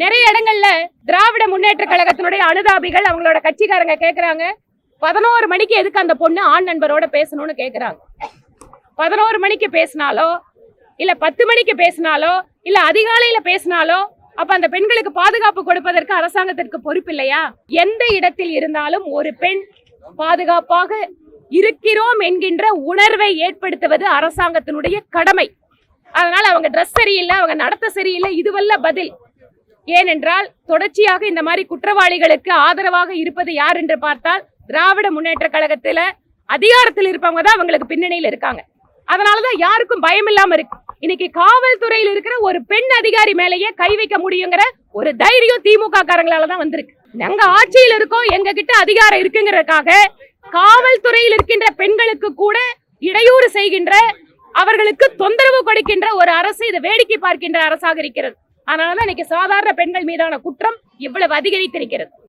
நிறைய இடங்கள்ல திராவிட முன்னேற்ற கழகத்தினுடைய அனுதாபிகள் அவங்களோட கட்சிக்காரங்க கேக்குறாங்க. பதினோரு மணிக்கு எதுக்கு அந்த பொண்ணு ஆண் நண்பரோட பேசணும்னு கேக்குறாங்க. பதினோரு மணிக்கு பேசினாலோ இல்ல பத்து மணிக்கு பேசினாலோ இல்ல அதிகாலையில பேசினாலோ அப்ப அந்த பெண்களுக்கு பாதுகாப்பு கொடுப்பதற்கு அரசாங்கத்திற்கு பொறுப்பு இல்லையா? எந்த இடத்தில் இருந்தாலும் ஒரு பெண் பாதுகாப்பாக இருக்கிறோம் என்கின்ற உணர்வை ஏற்படுத்துவது அரசாங்கத்தினுடைய கடமை. அதனால அவங்க ட்ரெஸ் சரியில்லை அவங்க நடத்த சரியில்லை இதுவல்ல பதில். ஏனென்றால் தொடர்ச்சியாக இந்த மாதிரி குற்றவாளிகளுக்கு ஆதரவாக இருப்பது யார் என்று பார்த்தால் திராவிட முன்னேற்ற கழகத்துல அதிகாரத்தில் இருப்பவங்க தான் அவங்களுக்கு பின்னணியில் இருக்காங்க. அதனாலதான் யாருக்கும் பயம் இல்லாம இருக்கு. இன்னைக்கு காவல்துறையில் இருக்கிற ஒரு பெண் அதிகாரி மேலேயே கை வைக்க முடியுங்கிற ஒரு தைரியம் திமுக காரங்களால தான் வந்திருக்கு. நாங்க ஆட்சியில் இருக்கோம் எங்க கிட்ட அதிகாரம் இருக்குங்கிறதுக்காக காவல்துறையில் இருக்கின்ற பெண்களுக்கு கூட இடையூறு செய்கின்ற அவர்களுக்கு தொந்தரவு கொடுக்கின்ற ஒரு அரசு இதை வேடிக்கை பார்க்கின்ற அரசாக இருக்கிறது. அதனால இன்னைக்கு சாதாரண பெண்கள் மீதான குற்றம் இவ்வளவு அதிகரித்திருக்கிறது.